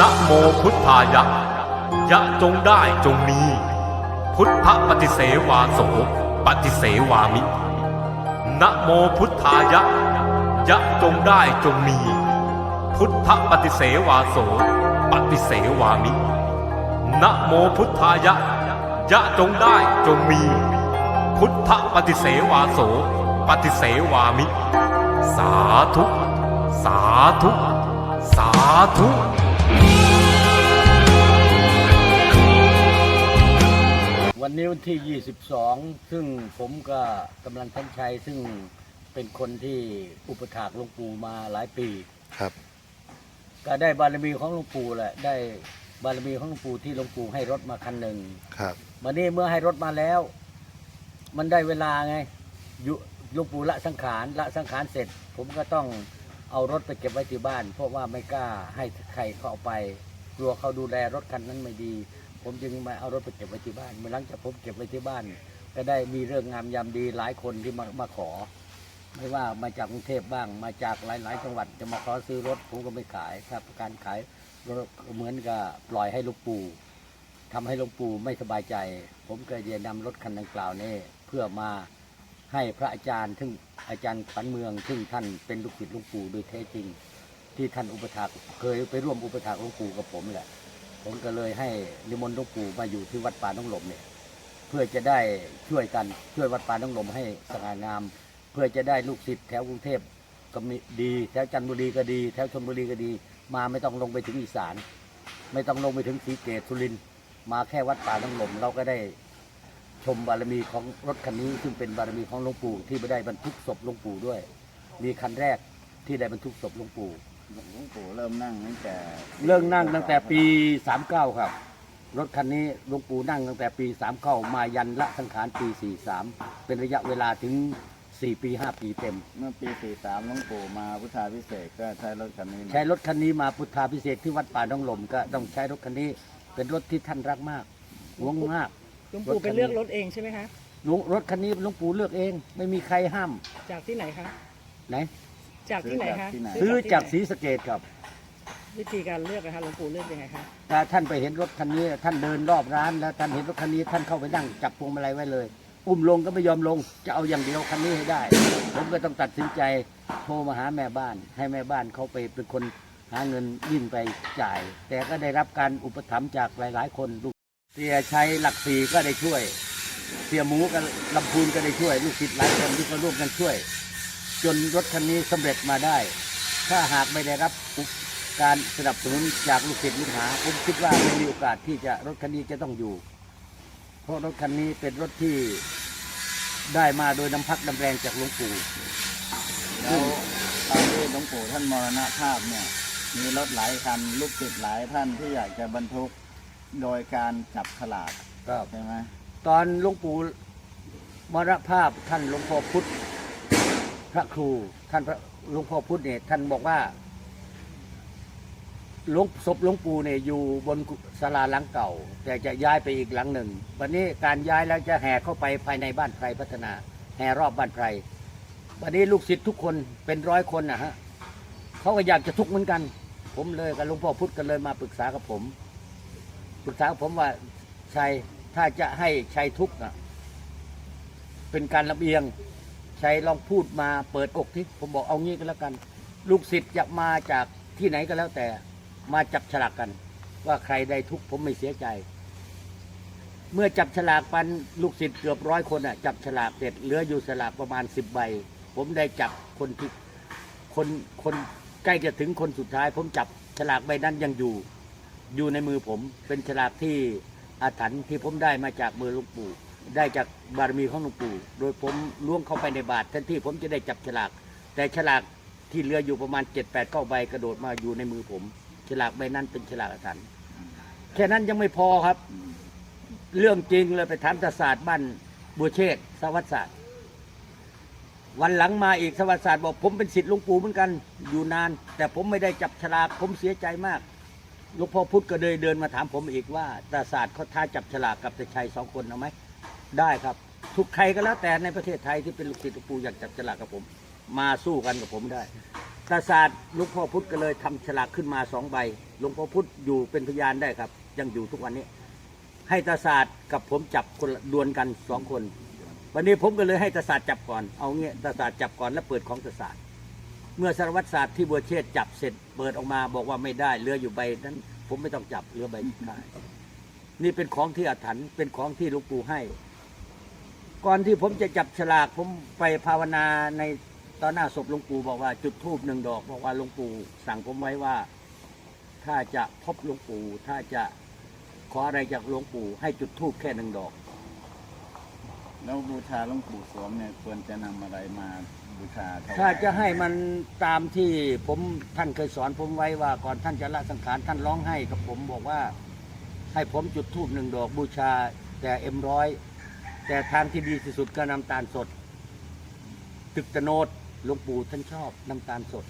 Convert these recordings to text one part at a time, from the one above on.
นะโมพุทธายะ ยะจงได้จงมี พุทธปฏิเสวาโสปฏิเสวามิ นะโมพุทธายะ ยะจงได้จงมี พุทธปฏิเสวาโสปฏิเสวามิ นะโมพุทธายะ ยะจงได้จงมี พุทธปฏิเสวาโสปฏิเสวามิ สาธุ สาธุ สาธุ วันนี้วันที่ 22 ซึ่งผมก็กำลังทั้งชัยซึ่งเป็นคนที่อุปถากหลวงปู่มาหลายปี ครับ ก็ได้บารมีของหลวงปู่แหละ ได้บารมีของหลวงปู่ที่หลวงปู่ให้รถมาคันหนึ่งครับวันนี้เมื่อให้รถมาแล้ว มันได้เวลาไงอยู่หลวงปู่ละสังขารละสังขารเสร็จ ผมก็ต้อง เอารถไปเก็บไว้ที่บ้าน เพราะว่าไม่กล้าให้ใครเขาเอาไป กลัวเขาดูแลรถคันนั้นไม่ดี ผมจึงมาเอารถไปเก็บไว้ที่บ้านเมื่อหลังจากผมเก็บไว้ที่บ้าน ก็ได้มีเรื่องงามยามดีหลายคนที่มามาขอ ไม่ว่ามาจากกรุงเทพบ้าง มาจากหลาย ๆ จังหวัดจะมาขอซื้อรถผมก็ไม่ขายครับการขายรถเหมือนกับปล่อยให้ลูกปู่ทำให้หลวงปู่ไม่สบายใจ ผมก็จะนำรถคันดังกล่าวนี้เพื่อมา ให้พระอาจารย์ซึ่งอาจารย์ขวัญเมือง ซึ่งท่านเป็นลูกศิษย์หลวงปู่โดยแท้จริง ที่ท่านอุปถากเคยไปร่วมอุปถากหลวงปู่กับผมแหละ ผมก็เลยให้นิมนต์หลวงปู่มาอยู่ที่วัดป่าน้องหลมเนี่ยเพื่อจะได้ช่วยกันช่วยวัดป่าน้องหลมให้สง่างาม เพื่อจะได้ลูกศิษย์แถวกรุงเทพก็มีดีแถวจันทบุรีก็ดีแถวชลบุรีก็ดี มาไม่ต้องลงไปถึงอีสาน ไม่ต้องลงไปถึงศรีเกตสุรินมาแค่วัดป่าน้องหลมเราก็ได้ ชมบารมีของรถคันนี้ซึ่งเป็นบารมีของหลวงปู่ที่ไม่ได้บรรทุกศพหลวงปู่ด้วย มีคันแรกที่ได้บรรทุกศพหลวงปู่หลวงปู่เริ่มนั่งตั้งแต่เรื่องนั่งตั้งแต่ปี 39 ครับ รถคันนี้หลวงปู่นั่งตั้งแต่ปี 39 มายันละสังขารปี 43 เป็นระยะเวลาถึง 4 ปี 5 ปีเต็ม เมื่อปี 43หลวงปู่มาพุทธาพิเศษกก็ใช้รถคันนี้นะใช้รถคันนี้มาพุทธาพิเศษกที่วัดป่าน้องลมก็ต้องใช้รถคันนี้ เป็นรถที่ท่านรักมากหวงมากห ลวงปู่ไปเลือกรถเองใช่ไหมคะหลวงรถคันนี้หลวงปู่เลือกเอง ไม่มีใครห้ามจากที่ไหนคะไหนจากที่ไหนคะซื้อจากที่ศรีสะเกดครับไหนวิธีการเลือกนะคะหลวงปู่เลือกยังไงคะถ้าท่านไปเห็นรถคันนี้ ท่านเดินรอบร้านแล้วท่านเห็นรถคันนี้ท่านเข้าไปนั่งจับพวงมาลัยไว้เลย อุ้มลงก็ไม่ยอมลง จะเอาอย่างเดียวคันนี้ให้ได้ ผมก็ต้องตัดสินใจโทรมาหาแม่บ้าน ให้แม่บ้านเขาไปเป็นคนหาเงินยิ่งไปจ่าย แต่ก็ได้รับการอุปถัมภ์จากหลาย ๆ คนลูก เสียชัยหลักสี่ก็ได้ช่วย เสียหมูกับลำพูนก็ได้ช่วย ลูกศิษย์หลายคนที่ก็ร่วมกันช่วย จนรถคันนี้สำเร็จมาได้ ถ้าหากไม่ได้รับการสนับสนุนจากลูกศิษย์ลูกหาผมคิดว่าไม่มีโอกาสที่จะรถคันนี้จะต้องอยู่ เพราะรถคันนี้เป็นรถที่ได้มาโดยน้ำพักน้ำแรงจากหลวงปู่แล้วตอนที่หลวงปู่ท่านมรณภาพเนี่ย มีรถหลายคันลูกศิษย์หลายท่านที่อยากจะบรรทุก โดยการจับฉลากครับ ใช่ไหมตอนหลวงปู่มรณภาพท่านหลวงพ่อพุธพระครู ท่านพระหลวงพ่อพุธเนี่ยท่านบอกว่าหลวงศพหลวงปู่เนี่ยอยู่บนศาลาหลังเก่า แต่จะย้ายไปอีกหลังหนึ่ง วันนี้การย้ายแล้วจะแห่เข้าไปภายในบ้านไพรพัฒนา แห่รอบบ้านไพรวันนี้ลูกศิษย์ทุกคนเป็นร้อยคนนะฮะเขาก็อยากจะทุกข์เหมือนกัน ผมเลยกับหลวงพ่อพุธกันเลยมาปรึกษากับผม ปรึกษาผมว่าชัยถ้าจะให้ชัยทุกข์นะเป็นการลำเอียงชัยลองพูดมาเปิดอกที่ผมบอกเอางี้ก็แล้วกัน ลูกศิษย์จะมาจากที่ไหนก็แล้วแต่ มาจับฉลากกัน ว่าใครได้ทุกข์ผมไม่เสียใจ เมื่อจับฉลากปันลูกศิษย์เกือบร้อยคนอะจับฉลากเสร็จเหลืออยู่ฉลากประมาณสิบใบ ผมได้จับคนที่คนคนใกล้จะถึงคนสุดท้าย ผมจับฉลากใบนั้นยังอยู่ อยู่ในมือผมเป็นฉลากที่อาถรรพ์ที่ผมได้มาจากมือหลวงปู่ ได้จากบารมีของหลวงปู่ โดยผมล่วงเข้าไปในบาทแทนที่ผมจะได้จับฉลาก แต่ฉลากที่เหลืออยู่ประมาณเจ็ดแปดเก้าใบกระโดดมาอยู่ในมือผม ฉลากใบนั้นเป็นฉลากอาถรรพ์แค่นั้นยังไม่พอครับ เรื่องจริงเลยไปถามตศาสตร์บ้านบัวเชษสวัสดิ์ศาสตร์วันหลังมาอีกสวัสดิ์ศาสตร์บอกผมเป็นศิษย์หลวงปู่เหมือนกันอยู่นาน แต่ผมไม่ได้จับฉลากผมเสียใจมาก หลวงพ่อพุธก็เลยเดินมาถามผมอีกว่าตาศาสตร์เขาท้าจับฉลากกับตาชัยสองคนเอาไหมได้ครับ ทุกใครก็แล้วแต่ในประเทศไทยที่เป็นลูกศิษย์หลวงปู่อยากจับฉลากกับผม มาสู้กันกับผมได้ตาศาสตร์หลวงพ่อพุธก็เลยทำฉลากขึ้นมาสองใบหลวงพ่อพุธอยู่เป็นพยานได้ครับ ยังอยู่ทุกวันนี้ ให้ตาศาสตร์กับผมจับคนดวลกันสองคน วันนี้ผมก็เลยให้ตาศาสตร์จับก่อนเอาเงี้ยตาศาสตร์จับก่อนแล้วเปิดของตาศาสตร์ เมื่อสารวัตรศาสตร์ที่บัวเชษจับเสร็จเปิดออกมาบอกว่าไม่ได้เหลืออยู่ใบนั้น ผมไม่ต้องจับเหลือใบสุดท้ายนี่เป็นของที่อาถรรพ์เป็นของที่หลวงปู่ให้ ก่อนที่ผมจะจับฉลาก ผมไปภาวนาในตอนหน้าศพหลวงปู่บอกว่าจุดธูปหนึ่งดอก บอกว่าหลวงปู่สั่งผมไว้ว่า ถ้าจะพบหลวงปู่ถ้าจะขออะไรจากหลวงปู่ให้จุดธูปแค่หนึ่งดอก แล้วบูชาหลวงปู่สวมเนี่ยควรจะนำอะไรมา บูชาถวายถ้าจะให้มันตามที่ผมท่านเคยสอนผมไว้ว่าก่อนท่านจะละสังขารท่านร้องให้กับผมบอกว่า ให้ผมจุดธูปหนึ่งดอกบูชา แต่เอ็มร้อยแต่ทางที่ดีที่สุดก็น้ำตาลสด ตึกตะโนดหลวงปู่ท่านชอบน้ำตาลสด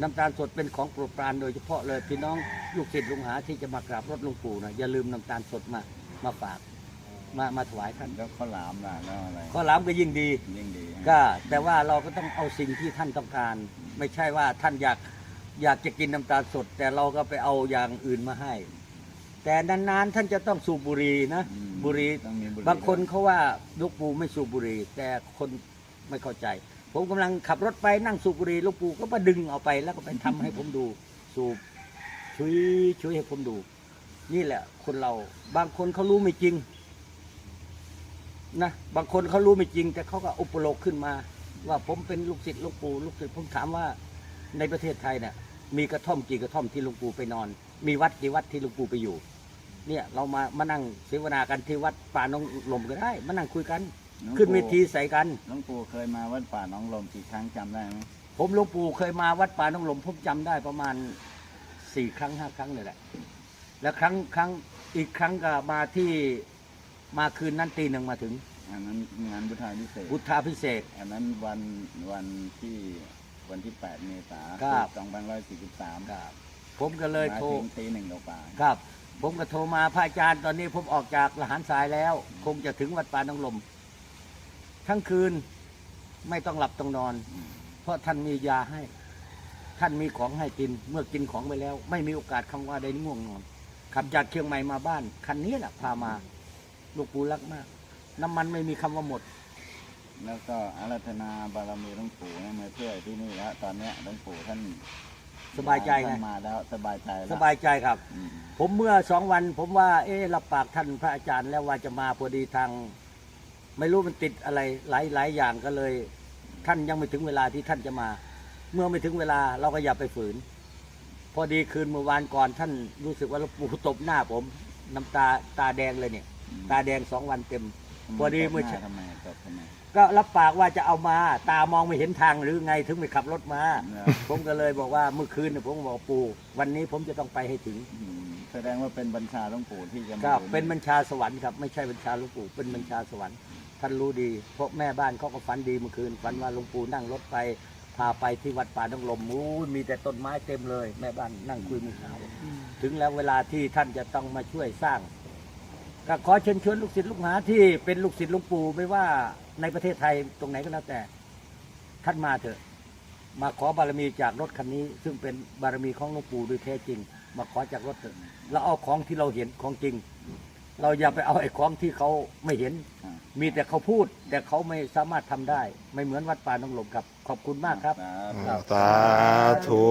น้ำตาลสดเป็นของโปรดปรานโดยเฉพาะเลยพี่น้องลูกศิษย์ลุงหาที่จะมากราบรถหลวงปู่นะอย่าลืมน้ำตาลสดมามาฝาก มามาถวายท่านแล้วข้าวหลามล่ะแล้วอะไรข้อหลามก็ยิ่งดี ยิ่งดีฮะก็แต่ว่าเราก็ต้องเอาสิ่งที่ท่านต้องการ ไม่ใช่ว่าท่านอยากอยากจะกินน้ำตาลสด แต่เราก็ไปเอาอย่างอื่นมาให้ แต่นานๆท่านจะต้องสูบบุหรี่นะอืมบุหรี่ต้องมีบุหรี่บางคนเขาว่าหลูกปู่ไม่สูบบุหรี่แต่คนไม่เข้าใจ ผมกำลังขับรถไปนั่งสูบบุหรี่หลูกปู่ก็มาดึงเอาไปแล้วก็ไปทำให้ผมดูสูบช่วยช่วยให้ผมดู นี่แหละคนเราบางคนเขารู้ไม่จริง นะบางคนเขารู้ไม่จริง แต่เขาก็อุปโลกขึ้นมา ว่าผมเป็นลูกศิษย์หลูกปู่ลูกศิษย์ผมถามว่าในประเทศไทยเนี่ยมีกระท่อมกี่กระท่อมที่หลวงปู่ไปนอน มีวัดกี่วัดที่หลวงปู่ไปอยู่ เนี่ยเรามามานั่งเสวนากันที่วัดป่าน้องลมก็ได้ มานั่งคุยกัน หลวงขึ้นเวปู่ทีใส่กัน หลวงปู่เคยมาวัดป่าหนองลมกี่ครั้งจำได้ไหมผมหลวงปู่เคยมาวัดป่าน้องลมผมจำได้ประมาณสี่ครั้งห้าครั้งเลยแหละ แล้วครั้งครั้งอีกครั้งก็มาที่ มาคืนนั้นตีหนึ่งมาถึง อันนั้นงานพุทธาพิเศษกพุทธาพิเศษก อันนั้นวันวันที่วันที่ 8 เมษายนครับสองพันร้อยสี่สิบสามครับผมก็เลยมาโทร ถึงตีหนึ่งกว่าๆครับ ผมก็โทรมาพระอาจารย์ตอนนี้ผมออกจากละหารสายแล้ว คงจะถึงวัดป่าน้องลม ทั้งคืนไม่ต้องหลับต้องนอนเพราะท่านมียาให้ ท่านมีของให้กิน เมื่อกินของไปแล้ว ไม่มีโอกาสคำว่าได้ง่วงนอนขับจากเชียงใหม่มาบ้าน คันนี้แหละพามา ลูกปูรักมาก น้ำมันไม่มีคำว่าหมด แล้วก็อารัธนาบารมีหลวงปู่เนี่ยมาช่วยที่นี่แล้วตอนเนี้ยหลวงปู่ท่านสบายใจไง ท่านมาแล้วสบายใจแล้วสบายใจครับ อืมผมเมื่อสองวัน ผมว่า เอ๊ะรับปากท่านพระอาจารย์แล้วว่าจะมาพอดีทาง ไม่รู้มันติดอะไรหลายหลายอย่างก็เลย ท่านยังไม่ถึงเวลาที่ท่านจะมา เมื่อไม่ถึงเวลาเราก็อย่าไปฝืน พอดีคืนเมื่อวานก่อนท่านรู้สึกว่าหลวงปู่ตบหน้าผมน้ำตาตาแดงเลยเนี่ย ตาแดงสองวันเต็ม พอดีเมื่อตบหเช้าน้า ทำไมตบทำไมก็รับปากว่าจะเอามา ตามองไม่เห็นทางหรือไงถึงไม่ขับรถมาเนอะผมก็เลยบอกว่าเมื่อคืนเนี่ยผมบอกปู่วันนี้ผมจะต้องไปให้ถึง อืมแสดงว่าเป็นบัญชาหลวงปู่ที่จะมาครับอยู่เป็นบัญชาสวรรค์ครับไม่ใช่บัญชาหลวงปู่เป็นบัญชาสวรรค์ท่านรู้ดี เพราะแม่บ้านเขาก็ฝันดีเมื่อคืนฝันว่าหลวงปู่นั่งรถไป พาไปที่วัดป่าน้องลมอู้ยมีแต่ต้นไม้เต็มเลย แม่บ้านนั่งคุยเมื่อเช้าถึงแล้วเวลาที่ท่านจะต้องมาช่วยสร้าง ก็ขอเชิญชวนลูกศิษย์ลูกหาที่เป็นลูกศิษย์หลวงปู่ไม่ว่าในประเทศไทยตรงไหนก็แล้วแต่ท่านมาเถอะ มาขอบารมีจากรถคันนี้ ซึ่งเป็นบารมีของหลวงปู่โดยแท้จริง มาขอจากรถเถอะเราเอาของที่เราเห็นของจริง เราอย่าไปเอาไอ้ของที่เขาไม่เห็น มีแต่เขาพูด แต่เขาไม่สามารถทำได้ ไม่เหมือนวัดป่าน้องลมครับ ขอบคุณมากครับครับครับสาธุ